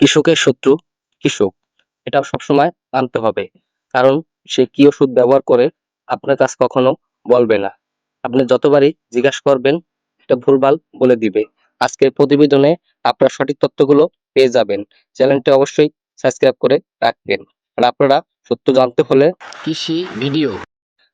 কৃষকের শত্রু কৃষক। এটা সবসময় আনতে হবে। কারণ সে কি ওষুধ ব্যবহার করে আপনার কাছে কখনো বলবে না। আপনি যতবারই জিজ্ঞাসা করবেন, এটা ভুলভাল বলে দিবে। আজকের প্রতিবেদনে আপনার সঠিক তথ্যগুলো পেয়ে যাবেন। চ্যানেলটি অবশ্যই সাবস্ক্রাইব করে রাখবেন। আর আপনারা সত্য জানতে হলে কৃষি ভিডিও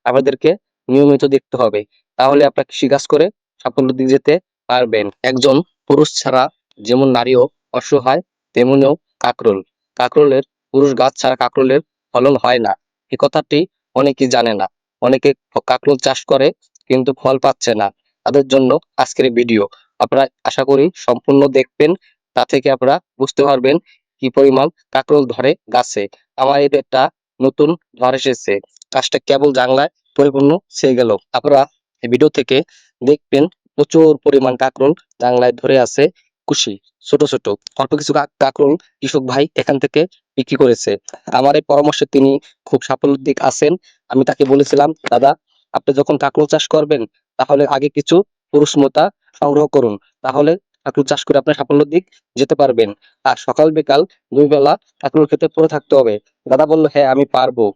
আপনাদেরকে নিয়মিত দেখতে হবে। তাহলে আপনারা কৃষিকাজ করে সাফল্য দিকে যেতে পারবেন। একজন পুরুষ ছাড়া যেমন নারীও অসহায় তেমনিও কাকরোল। কাকরোলের পুরুষ গাছ ছাড়া কাকরোলের ফলন হয় না। এ কথাটি অনেকে জানে না। অনেকে কাকরোল চাষ করে কিন্তু ফল পাচ্ছে না। তাদের জন্য আজকের ভিডিও। আপনারা আশা করি সম্পূর্ণ দেখবেন। তা থেকে আপনারা বুঝতে পারবেন কি পরিমাণ কাকরোল ধরে গাছে। আমার এটা একটা নতুন ধর এসেছে। গাছটা কেবল জানলায় পরিপূর্ণ ছেয়ে গেল। আপনারা ভিডিও থেকে দেখবেন প্রচুর পরিমাণ কাকরোল জানলায় ধরে আছে। খুশি। ছোট ছোট। অল্প কিছু কাক- কাকরোল কৃষক ভাই এখান থেকে বিক্রি করেছে। আমার এই পরামর্শে তিনি খুব সাফল্যের দিক আছেন। আমি তাকে বলেছিলাম, দাদা, আপনি যখন কাকরোল চাষ করবেন, তাহলে আগে কিছু পুরুষ মোতা সংগ্রহ করুন। তাহলে কাকরোল চাষ করে আপনার সাফল্যের দিক যেতে পারবেন। আর সকাল বিকাল দুই বেলা কাকরোল খেতে পড়ে থাকতে হবে। দাদা বলল হ্যাঁ আমি পারব।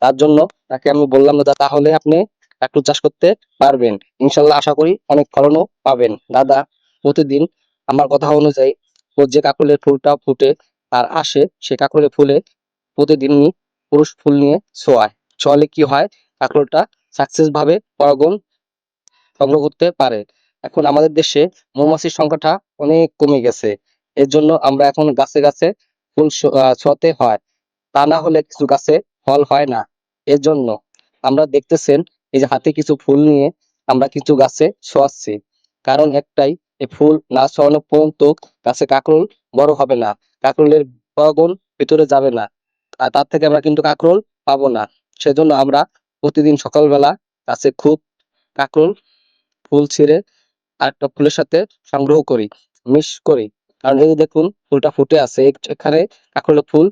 তার জন্য তাকে আমি বললাম, দাদা, তাহলে আপনি কাকরোল চাষ করতে পারবেন। ইনশাল্লাহ আশা করি অনেক ফলনও পাবেন। দাদা, প্রতিদিন আমার কথা অনুযায়ী ওর যে কাকরোলের ফুলটা ফুটে আর আসে, সে কাকরোলের ফুলে প্রতিদিনই পুরুষ ফুল নিয়ে ছোঁয়ায় ছোঁয়ালে কি হয়? কাকরোলটা সাকসেস ভাবে পরাগন সংগ্রহ করতে পারে। এখন আমাদের দেশে মৌমাছির সংখ্যাটা অনেক কমে গেছে। এর জন্য আমরা এখন গাছে গাছে ফুল ছোঁয়াতে হয়। তা না হলে কিছু গাছে ফল হয় না। এর জন্য আমরা দেখতেছেন এই যে হাতে কিছু ফুল নিয়ে আমরা কিছু গাছে ছোঁয়াচ্ছি কারণ একটাই এই ফুল না ছড়ানো পর্যন্ত গাছে কাকরোল বড় হবে না। কাকরোলের পরাগন ভিতরে যাবে না। আর তার থেকে আমরা কিন্তু কাকরোল পাবো না। সেজন্য আমরা প্রতিদিন সকালবেলা গাছে খুব কাকরোল ফুল ছিঁড়ে আরেকটা ফুলের সাথে সংগ্রহ করি, মিশ করি। কারণ এই দেখুন, ফুলটা ফুটে আছে। এখানে কাকরোলের ফুল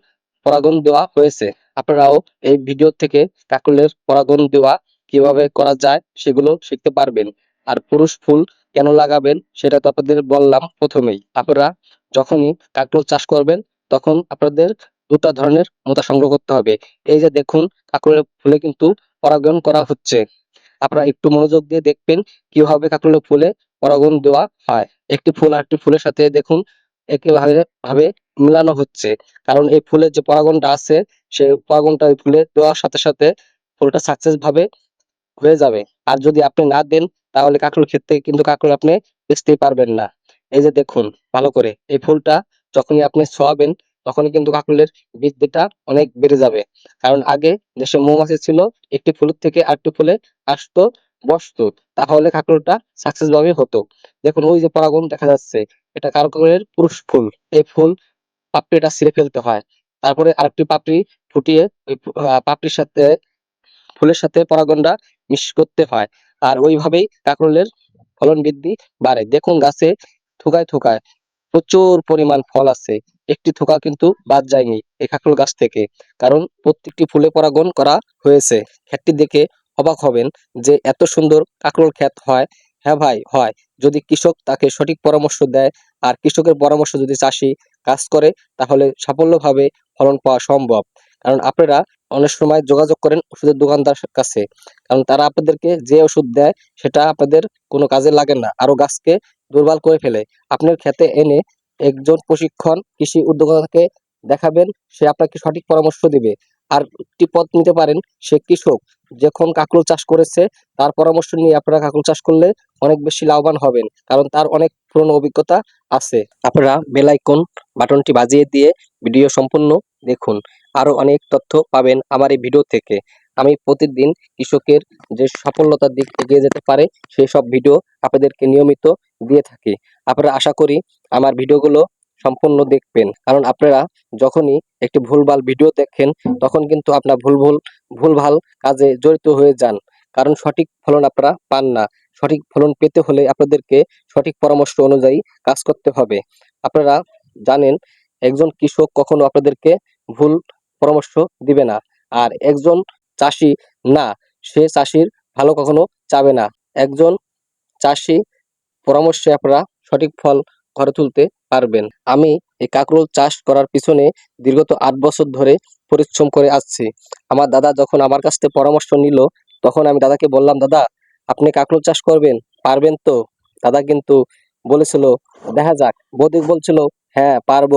পরাগন দেওয়া হয়েছে। আপনারাও এই ভিডিও থেকে কাকরোলের পরাগন দেওয়া কীভাবে করা যায় সেগুলো শিখতে পারবেন। আর পুরুষ ফুল কেন লাগাবেন সেটা তো আপনাদের বললাম প্রথমেই। আপনারা যখনই কাকরোল চাষ করবেন, তখন আপনাদের দুটা ধরনের মোতা সংগ্রহ করতে হবে। এই যে দেখুন, কাকরোলের ফুলে কিন্তু পরাগন করা হচ্ছে। আপনারা একটু মনোযোগ দিয়ে দেখবেন কীভাবে কাকরোলের ফুলে পরাগন দেওয়া হয়। একটি ফুল আর একটি ফুলের সাথে দেখুন একেবারে ভাবে মিলানো হচ্ছে। কারণ এই ফুলের যে পরাগনটা আছে, সেই পরাগনটা ফুলে দেওয়ার সাথে সাথে ফুলটা সাকসেস ভাবে হয়ে যাবে। আর যদি আপনি না দেন তাহলে কাকরোল ক্ষেত্রে কিন্তু কাকরোল আপনি বেচতেই পারবেন না। এই যে দেখুন, ভালো করে এই ফুলটা যখনই আপনি ছোঁয়াবেন তখনই কিন্তু কাকরোলের বৃদ্ধিটা অনেক বেড়ে যাবে। কারণ আগে দেশে মৌমাছি ছিল, একটি ফুলের থেকে আরেকটি ফুলে আসতো বসতো, তাহলে কাকরোলটা সাকসেস ভাবে হতো। দেখুন, ওই যে পরাগন দেখা যাচ্ছে, এটা কাকরোলের পুরুষ ফুল। এই ফুল পাপড়িটা ছিঁড়ে ফেলতে হয়। তারপরে আরেকটি পাপড়ি ফুটিয়ে ওই পাপড়ির সাথে, ফুলের সাথে পরাগনটা মিশ করতে হয়। আর ওইভাবেই কাকরোলের ফলন বৃদ্ধি বাড়ে। দেখুন গাছে থোকায় থোকায় প্রচুর পরিমাণ ফল আছে। একটি থোকা কিন্তু বাদ যায়নি এই কাকরোল গাছ থেকে। কারণ প্রত্যেকটি ফুলে পরাগন করা হয়েছে। ক্ষেতটি দেখে অবাক হবেন যে এত সুন্দর কাঁকরোল ক্ষেত হয়। হ্যাঁ ভাই, হয়। যদি কৃষক তাকে সঠিক পরামর্শ দেয় আর কৃষকের পরামর্শ যদি চাষি কাজ করে, তাহলে সাফল্যভাবে ফলন পাওয়া সম্ভব। কারণ আপনারা অনেক সময় যোগাযোগ করেন ওষুধের দোকানদার কাছে। কারণ তারা আপনাদেরকে যে ওষুধ দেয়, সেটা আপনাদের কোনো কাজে লাগে না। আরও গাছকে দুর্বল করে ফেলে। আপনার ক্ষেতে এনে একজন প্রশিক্ষণ কৃষি উদ্যোক্তাকে দেখাবেন, সে আপনাকে সঠিক পরামর্শ দিবে। আর একটি পথ নিতে পারেন, সে কৃষক যখন কাকরোল চাষ করেছে, তার পরামর্শ নিয়ে আপনারা কাকরোল চাষ করলে অনেক বেশি লাভবান হবেন। কারণ তার অনেক পুরনো অভিজ্ঞতা আছে। আপনারা বেল আইকন বাটনটি বাজিয়ে দিয়ে ভিডিও সম্পূর্ণ দেখুন। আরও অনেক তথ্য পাবেন আমার এই ভিডিও থেকে। আমি প্রতিদিন কৃষকের যে সফলতার দিক এগিয়ে যেতে পারে, সেই সব ভিডিও আপনাদেরকে নিয়মিত দিয়ে থাকি। আপনারা আশা করি আমার ভিডিওগুলো সম্পূর্ণ দেখবেন। কারণ আপনারা যখনই একটি ভুলভাল ভিডিও দেখেন, তখন কিন্তু আপনার ভুল ভুল, ভুলভাল কাজে জড়িত হয়ে যান। কারণ সঠিক ফলন আপনারা পান না। সঠিক ফলন পেতে হলে আপনাদেরকে সঠিক পরামর্শ অনুযায়ী কাজ করতে হবে। আপনারা জানেন, একজন কৃষক কখনো আপনাদেরকে ভুল পরামর্শ দিবে না। আর একজন চাষি না, সে চাষির ভালো কখনো চাবে না। একজন চাষি পরামর্শে আপনারা সঠিক ফল ঘরে তুলতে পারবেন। আমি এই কাঁকরোল চাষ করার পিছনে দীর্ঘত আট বছর ধরে পরিশ্রম করে আসছি। আমার দাদা যখন আমার কাছ থেকে পরামর্শ নিল, তখন আমি দাদাকে বললাম, দাদা, আপনি কাঁকরোল চাষ করবেন? পারবেন তো? দাদা কিন্তু বলেছিল, দেখা যাক। বৌদি বলছিল হ্যাঁ পারব।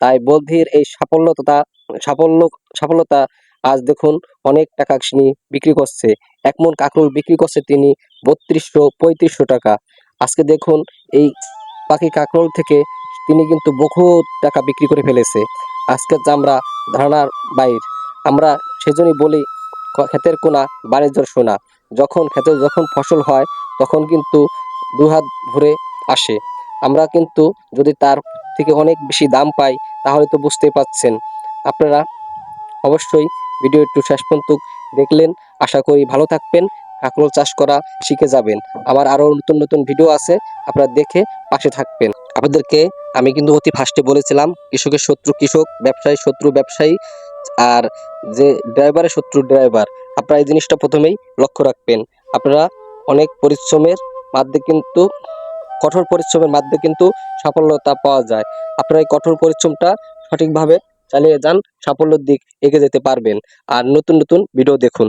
তাই বৌদির এই সাফল্যতা সাফল্য সফলতা আজ দেখুন অনেক টাকা তিনি বিক্রি করছে। এক মন কাঁকরোল বিক্রি করছে তিনি বত্রিশশো পঁয়ত্রিশশো টাকা। আজকে দেখুন এই পাখি কাঁকরোল থেকে তিনি কিন্তু বহু টাকা বিক্রি করে ফেলেছে। আজকে আমরা ধারণার বাইর, আমরা সেজন্যই বলি, ক্ষেতের কোনা, বাণিজ্যর সোনা। যখন ক্ষেতে যখন ফসল হয়, তখন কিন্তু দুহাত ভরে আসে। আমরা কিন্তু যদি তার থেকে অনেক বেশি দাম পাই, তাহলে তো বুঝতেই পাচ্ছেন আপনারা অবশ্যই ভিডিও একটু শেষ পর্যন্ত দেখলেন। আশা করি ভালো থাকবেন, কাঁকরোল চাষ করা শিখে যাবেন। আমার আরও নতুন নতুন ভিডিও আছে, আপনারা দেখে পাশে থাকবেন। আপনাদেরকে আমি কিন্তু অতি ফার্স্টে বলেছিলাম, কৃষকের শত্রু কৃষক, ব্যবসায়ী শত্রু ব্যবসায়ী, আর যে ড্রাইভারের শত্রু ড্রাইভার আপনারা এই জিনিসটা প্রথমেই লক্ষ্য রাখবেন। আপনারা অনেক পরিশ্রমের মাধ্যমে কিন্তু, কঠোর পরিশ্রমের মাধ্যমে কিন্তু সফলতা পাওয়া যায়। আপনারা এই কঠোর পরিশ্রমটা সঠিকভাবে চালিয়ে যান সাফল্যের দিক এগিয়ে যেতে পারবেন। আর নতুন নতুন ভিডিও দেখুন।